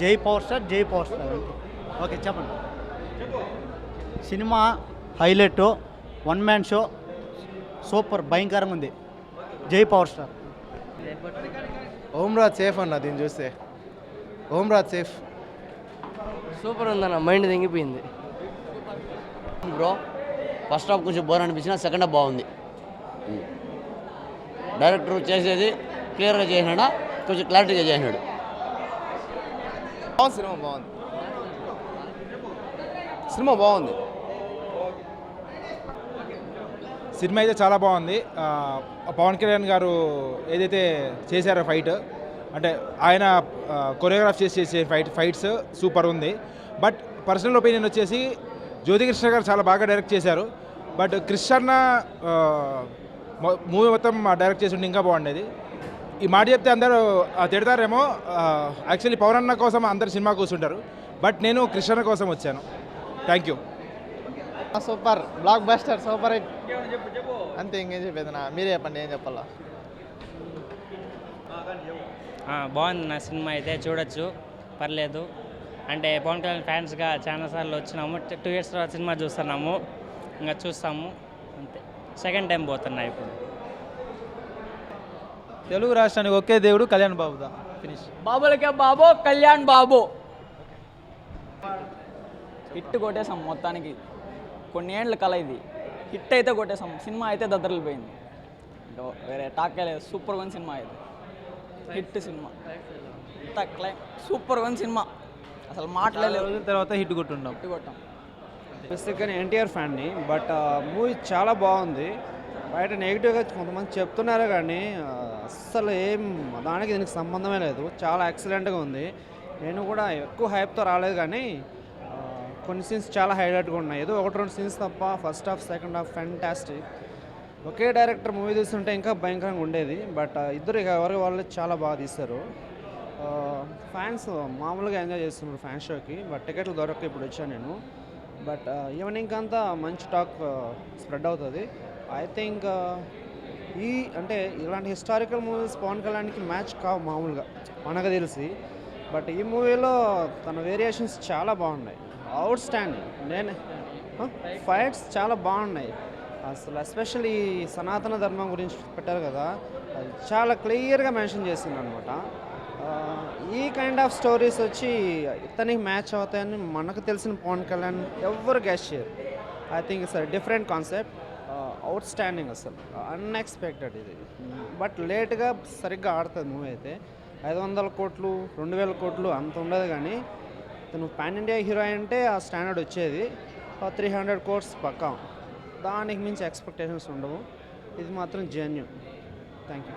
జై power star జై power star okay చెప్పండి. Cinema highlight one man show super భయంకరంగా ఉంది. జై పవర్ స్టార్. ఓమ్రాజ్ సేఫ్ అన్న దీన్ని చూస్తే. ఓమ్రాజ్ సేఫ్. సూపర్ ఉందన్న మైండ్ తెంగిపోయింది బ్రో ఫస్ట్ హాఫ్ కొంచెం బోర్ అనిపించిన సెకండ్ హాఫ్ బాగుంది. డైరెక్టర్ చేసేది క్లియర్గా చేసినాడా? కొంచెం క్లారిటీగా చేసినాడు. బాగుంది సినిమా బాగుంది. సినిమా బాగుంది. సినిమా అయితే చాలా బాగుంది. పవన్ కళ్యాణ్ గారు ఏదైతే చేశారో ఫైట్ అంటే ఆయన కొరియోగ్రాఫ్ చేసి చేసే ఫైట్ ఫైట్స్ సూపర్ ఉంది. బట్ పర్సనల్ ఒపీనియన్ వచ్చేసి జ్యోతికృష్ణ గారు చాలా బాగా డైరెక్ట్ చేశారు. బట్ కృష్ణ మూవీ మొత్తం డైరెక్ట్ చేసి ఉంటే ఇంకా బాగుండేది. ఈ మాట చెప్తే అందరూ తిడతారేమో. యాక్చువల్లీ పవన్ అన్న కోసం అందరు సినిమా కూర్చుంటారు. బట్ నేను కృష్ణ కోసం వచ్చాను. Thank you super. Blockbuster super hit. అంతే ఇంకేం చెప్పేది నా? మీరే చెప్పండి ఏం చెప్పాలా. ఆ, బాగుంది నా సినిమా అయితే చూడొచ్చు. పర్లేదు. అంటే పవన్ కళ్యాణ్ ఫ్యాన్స్గా చాలా సార్లు వచ్చినాము. టూ ఇయర్స్ తర్వాత సినిమా చూస్తున్నాము. ఇంకా చూస్తాము. అంతే. సెకండ్ టైం పోతున్నా ఇప్పుడు. తెలుగు రాష్ట్రానికి ఒకే దేవుడు కళ్యాణ్ బాబుదా ఫినిష్ బాబులకే బాబు కళ్యాణ్ బాబు. హిట్ కొట్టేసాం మొత్తానికి. కొన్ని ఏండ్ల కల ఇది. హిట్ అయితే కొట్టేసాం సినిమా అయితే దద్దరిల్లిపోయింది. ఇంకా వేరే టాకే లేదు. సూపర్ వన్ సినిమా ఇది. Hit cinema. అంతా క్లై సూపర్ వన్ సినిమా. అసలు మాటలే లేవు. రోజుల తర్వాత హిట్ కొట్టుంటాం హిట్ కొట్టాం. బేసిక్గా ఎన్టీఆర్ ఫ్యాన్ని బట్ మూవీ చాలా బాగుంది. బయట నెగిటివ్గా కొంతమంది చెప్తున్నారు కానీ అస్సలు ఏం దానికి దీనికి సంబంధమే లేదు. చాలా ఎక్సలెంట్గా ఉంది. నేను కూడా ఎక్కువ హైప్తో రాలేదు కానీ కొన్ని సీన్స్ చాలా హైలైట్గా ఉన్నాయి. ఏదో ఒకటి రెండు సీన్స్ తప్ప first half second half fantastic ఒకే డైరెక్టర్ మూవీ తీస్తుంటే ఇంకా భయంకరంగా ఉండేది. బట్ ఇద్దరు ఇక ఎవరి వాళ్ళు చాలా బాగా తీశారు. ఫ్యాన్స్ మామూలుగా ఎంజాయ్ చేస్తున్నారు ఫ్యాన్ షోకి బట్ టికెట్లు దొరక ఇప్పుడు వచ్చాను నేను. బట్ ఈవినింగ్ అంతా మంచి టాక్ స్ప్రెడ్ అవుతుంది. ఐ థింక్ uh, ఈ అంటే ఇలాంటి హిస్టారికల్ మూవీస్ పవన్ కళ్యాణ్కి మ్యాచ్ కావు మామూలుగా. మనకు తెలిసి. బట్ ఈ మూవీలో తన వేరియేషన్స్ చాలా బాగున్నాయి. అవుట్ స్టాండింగ్ నేను ఫైట్స్ చాలా బాగున్నాయి. అసలు ఎస్పెషల్లీ సనాతన ధర్మం గురించి పెట్టారు కదా అది చాలా క్లియర్గా మెన్షన్ చేసింది అనమాట ఈ కైండ్ ఆఫ్ స్టోరీస్ వచ్చి ఇతనికి మ్యాచ్ అవుతాయని మనకు తెలిసిన పవన్ కళ్యాణ్ ఎవరు గెస్ట్ చేయరు. I think it's different concept outstanding అసలు. అన్ఎక్స్పెక్టెడ్ ఇది. బట్ లేట్గా సరిగ్గా ఆడుతుంది మూవీ అయితే. ఐదు వందల కోట్లు రెండు వేల కోట్లు అంత ఉండదు కానీ తను పాన్ ఇండియా హీరో అంటే ఆ స్టాండర్డ్ వచ్చేది. త్రీ హండ్రెడ్ కోర్స్ పక్కా. దానికి మించి ఎక్స్పెక్టేషన్స్ ఉండవు. ఇది మాత్రం జెన్యున్ థ్యాంక్ యూ